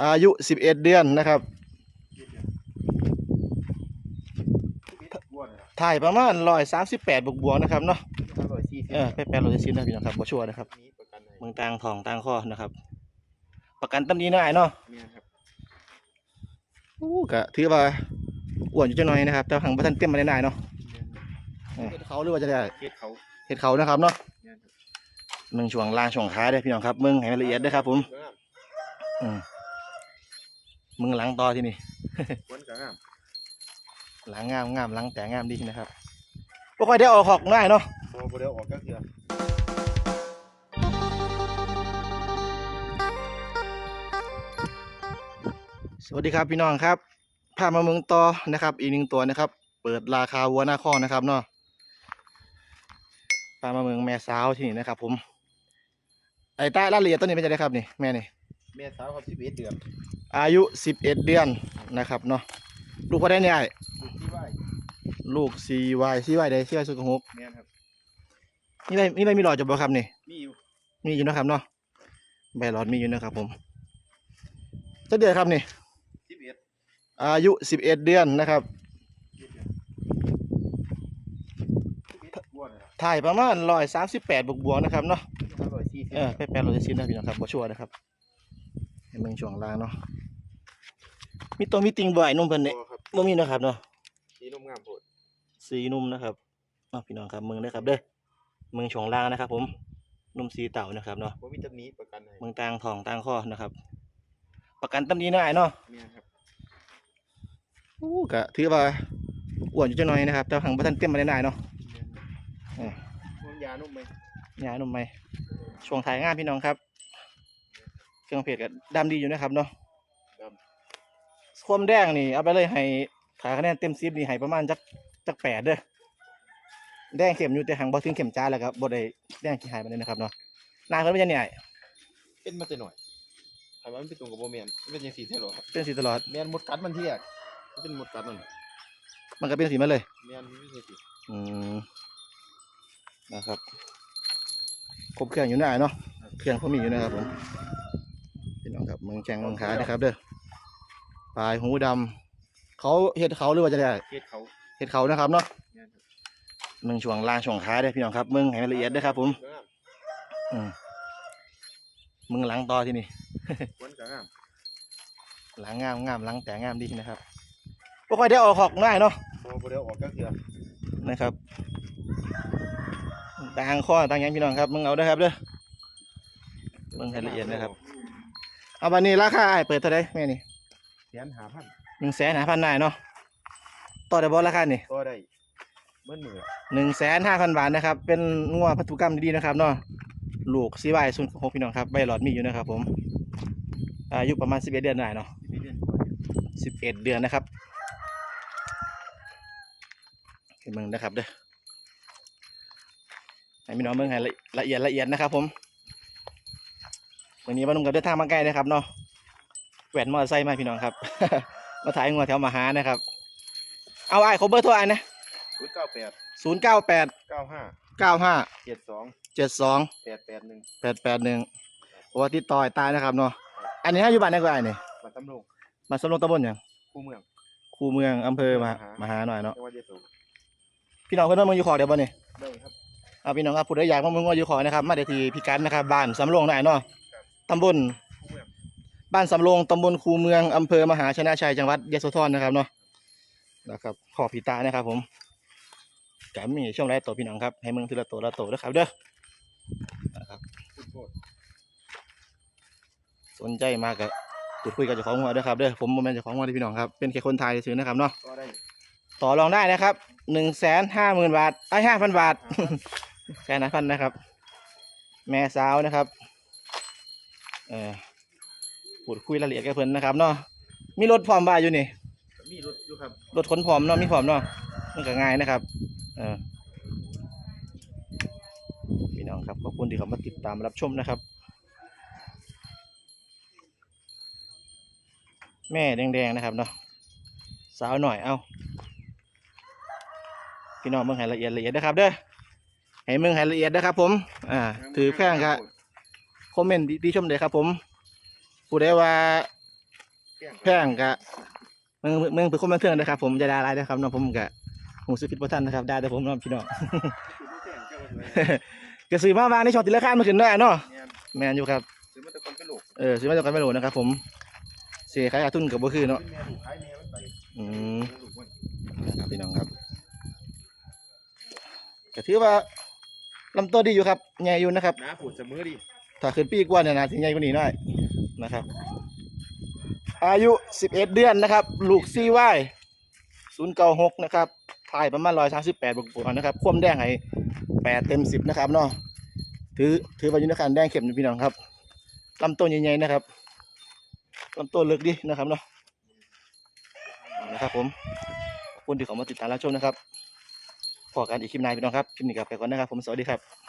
อายุ11เดือนนะครับถ่ายประมาณ138บวกบวกๆนะครับเนาะเออไปแปดร้อยสิบนะพี่น้องครับบ่ชัวร์นะครับเมืองต่างทองต่างข้อนะครับ ประกันตำนี้น้อยเนาะอู้ก็ถือว่าอ้วนอยู่จังหน่อยนะครับแต่หังบ่ทันเต็มมาได้นายเนาะเออเฮ็ดเขาหรือว่าจะได้เฮ็ดเขาเฮ็ดเขานะครับเนาะแม่นครับเมืองช่วงล่างช่วงขาเด้อพี่น้องครับเมืองให้มันละเอียดเด้อครับ ผมอืม มึงหลังต่อที่นี่ วันก็งามหลังงามงามหลังแต่งามดีนะครับบ่ค่อยได้ออกหอกง่ายเนาะพอบ่ได้เอาออกก็คือสวัสดีครับพี่น้องครับพามาเมืองต่อนะครับ อีกหนึ่งตัวนะครับ เปิดราคาวัวหน้าข้อนะครับเนาะพามาเมืองแม่สาวที่นี่นะครับ ผม ไอ้ใต้รายละเอียดตัวนี้เป็นจะได้ครับนี่แม่นี่ แม่สาวครับ11เดือนอายุ 11 เดือนนะครับเนาะลูกพอได้เนี่ยไอ้ลูกที่ไหว้ลูก CY CY ได้ CY สุดหกแม่นครับนี่ได้นี่ได้มีหลอดจะบ่ครับนี่มีอยู่มีอยู่นะครับเนาะใบหลอดมีอยู่นะครับผมจะเดือนครับนี่11อายุ 11 เดือนนะครับ11บัวนะครับถ่ายประมาณ138บวกบวกๆนะครับเนาะ140เออไปแปดร้อยสิบนะพี่น้องครับบ่ชัวร์นะครับ ให้เมืองช่วงล่างเนาะมีตัวมีติงบ่อยนุ่มเพิ่นนี่บัวครับบ่มีนะครับเนาะสีนมงามโพดสีนุ่มนะครับเนาะพี่น้องครับเมืองเด้อครับเด้อเมืองช่วงล่างนะครับ ผมนุ่มสีเต่านะครับเนาะบ่มีตำหนิประกันให้เมืองต่างทองต่างข้อนะครับ ประกันตำนี้น้อยเนาะแม่นครับอู้ก็ถือว่าอ้วนอยู่จังหน่อยนะครับแต่หังบ่ทันเต็มมาได้นายเนาะแม่นเออมันยานุ่มไหมยายนุ่มไหมช่วงถ่ายงานพี่น้องครับ เครื่องเพจก็ดำดีอยู่นะครับเนาะด ความแดงนี่เอาไปเลยให้ขายคะแนนเต็มสิบนี่ให้ประมาณจักจักแปดเด้อแดงเข้มอยู่แต่หังบ่ถึงเข้มจ้าแล้วครับบ่ได้แดงขี้หายไปเลยนะครับเนาะหน้าเพิ่นเป็นจังได๋เป็นมาแต่น้อยถ้าว่ามันเป็นตรงกับบ่แม่นมันเป็นจังซี่แท้หรอครับเป็นสีตลอดแม่นหมดกัดมันที่แรกมันเป็นหมดกัดมันมันก็เป็นสีมาเลยแม่นมีจังซี่อืมนะครับครบเครื่องอยู่หน้าเนาะเครื่องเขามีอยู่นะครับผมพี่น้องครับเมืองแจงเมืองขายนะครับเด้อปลายหูดำเขาเฮ็ดเขาหรือว่าจะได้เฮ็ดเขาเฮ็ดเขานะครับเนาะแม่นครับเมืองช่วงล่างช่วงขาเด้อพี่น้องครับเมืองให้มันละเอียดเด้อครับ ผมงามอืมเมืองหลังต่อที่นี่ วันก็งามหลังงามงามหลังแต่งามดีนะครับบ่ค่อยได้ออกหอกง่ายเนาะพอบ่ได้เอาออกก็คือนะครับต่างข้อต่างหยังพี่น้องครับมึงเอาเด้อครับเด้อเบิ่งให้ละเอียดนะครับ เอาบันนี้ราคาอ้ายเปิดเท่าไหร่แม่นี่แสนหาพันหนึ่งแสนห้าพันนายเนาะต่อได้บ่ราคานี่ก็ได้เมื่อมือหนึ่งแสนห้าพันบาทนะครับ เป็นงัวพันธุกรรมดีๆนะครับเนาะลูกซีไวซุนหกพี่น้องครับใบหลอดมีอยู่นะครับผมอายุประมาณสิบเอ็ดเดือนได้เนาะที่เดือนกว่าเนี่ยสิบเอ็ดเดือนนะครับเห็นมึงนะครับเด้อให้พี่น้องเบิ่งให้ละละเอียดละเอียดนะครับผม วันนี้มานุ่งกับเดินทางมาใกล้นะครับเนาะแหวนมอเตอร์ไซค์มาพี่น้องครับ มาถ่ายงัวแถวมหานะครับ เอาไอ้เขาเบอร์โทรไอ้นะศูนย์เก้าแปดศูนย์เก้าแปดเก้าห้าเก้าห้าเจ็ดสองเจ็ดสองแปดแปดหนึ่งแปดแปดหนึ่งโอ้ติดต่อไอ้ตายนะครับเนาะอันนี้อยู่บ้านไหนก็ไอ้นี่มาตำลงมาสำโรงตำบลหยังคู่เมืองคูเมืองอำเภอมหามาหามหาหน่อยเนาะจังหวัดยโสพี่น้องเพื่อนว่ามึงอยู่ขอเดี๋ยวบ่นี่ได้ครับเอาพี่น้องครับผู้ใดอยากมามึงว่าอยู่ขอนะครับ มาเดี๋ยวที่พิกัดนะครับบ้านสำโรงหน่อยเนาะ ตำบลบ้านสำโรงตำบลคูเมืองอำเภอมหาชนะชัยจังหวัดยะโสธรนะครับเนาะนะครับขอพีตานะครับ ผมกมีช่วงแรกตัวพี่น้องครับ ให้มึงทีละตัวละตัวนะครับเด้อนะครับสนใจมากก็พูดคุยกับเจ้าของหัวด้วยครับเด้อผมโมเมนเจ้าของหัวที่พี่น้องครับเป็นแค่คนไทยเฉยๆนะครับเนาะต่อรองได้นะครับหนึ่งแสนห้าหมื่นบาทไอ้ห้าพันบาทแสนห้าพันนะครับ แม่สาวนะครับ เออพูดคุยรายละเอียดกับเพิ่นนะครับเนาะมีรถพร้อมบ้านอยู่นี่มีรถอยู่ครับรถขนพร้อมเนาะมีพร้อมเนาะมันก็ง่ายนะครับ เออพี่น้องครับขอบคุณที่เขามาติดตามรับชมนะครับ แม่แดงๆนะครับเนาะสาวหน่อยเอาพี่น้องเมืองให้ละเอียดละเอียดนะครับเด้อให้เมืองให้ละเอียดนะครับผม อ่า ถือแพงครับค อมเมนต์ดีชมเลยครับ ผมผู้ใดว่าแพงกะเมืองเมืองเป็นคนบันเทิงนะครับ ผมจะด่าอะไรนะครับน้องผมกะหูสุพิษประทันนะครับด่าแต่ผมน้องพี่น้องก็ซื้อมาวางในช่องติดราคามันขึ้นได้เนาะเนี่ยแมนอยู่ครับซื้อมาแต่คนเป็นลูกเออซื้อมาจากกันไม่รู้นะครับ ผมเสียขายขาดทุนกับบ่คือเนาะแม่ลูกขายแม่มันไปอืมลูกมันนะครับพี่น้องครับก็ถือว่าลำตัวดีอยู่ครับใหญ่อยู่นะครับน้าผูดเสมอดิ ถ้าขึ้นปีกว่าเนี่ยนะถึงใหญ่กว่านี้หน่อยนะครับ อายุ 11 เดือนนะครับ ลูกซีวาย096นะครับถ่ายประมาณ138บแปดบวกๆนะครับ ความแดงให้8เต็ม10นะครับเนาะถือถือว่ายู่ในการแดงเข้มนะพี่น้องครับลำต้นใหญ่ๆนะครับลำต้นเลือกดีนะครับเนาะนะครับผมขอบคุณที่เขามาติดตามรับชมนะครับพอกันอีกคลิปหน้าพี่น้องครับคลิปนี้กลับไปก่อนนะครับ ผมสวัสดีครับ